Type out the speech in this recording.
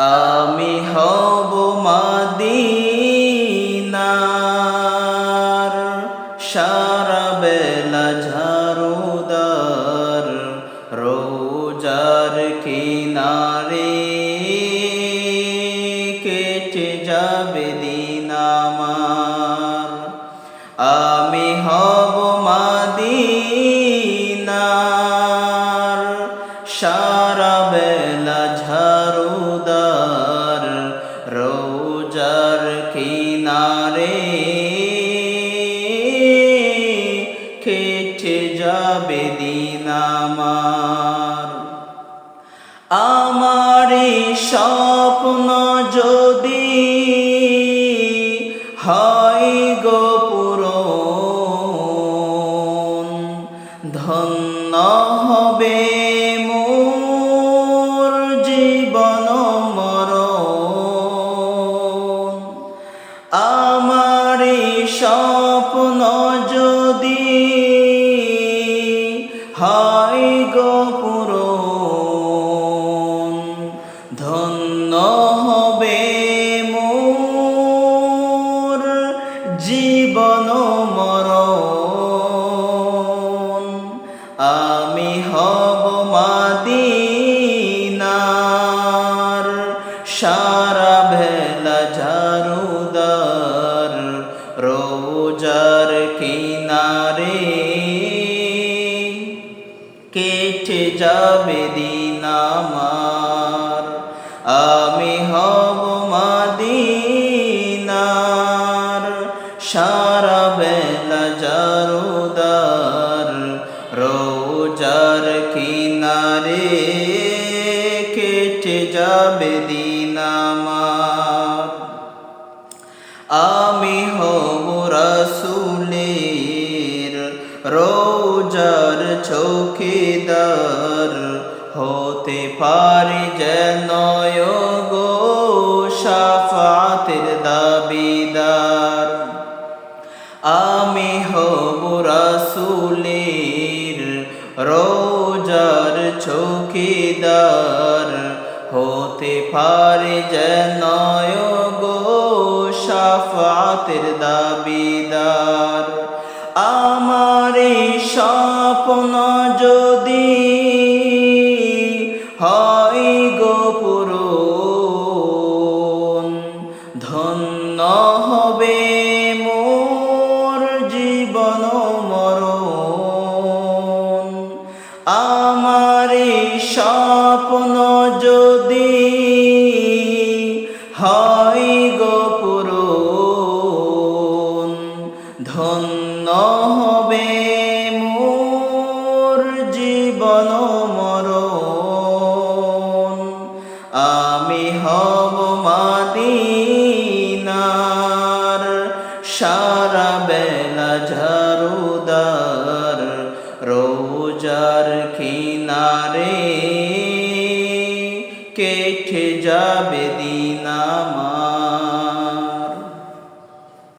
আমি হব মাদিনার সারা বেলা ঝাড়ুদার রোজার কিনারে কেটে যাবে দিন আমি হব মাদিনার সারা বেলা কিনারে কেটে যাবে দিন আমার। আমারই স্বপ্ন যদি হয় গোপুর ধন্য হবে হয় গোপুর ধন্য হবে মোর জীবন মরণ। কেটে যাবে দিন আমার। আমি হব মাদিনার সারা বেলা জারুদার রোজার কিনারে কেটে যাবে দিন আমার। আমি হব রাসুলের রোজার চৌকিদার হতে পারে যেন গো সাফাতের দাবিদার। আমি হব রাসুলের রোজার চৌকিদার হতে পারে যেন গো সাফাতের দাবিদার। আমার এই স্বপ্ন যদি হয় গোপুর ধন্য হবে মোর জীবন মরণ। আমার স্বপ্ন যদি হয় আমি হব মাদিনার সারা বেলা ঝাড়ুদার রোজার কিনারে কেটে যাবে দিন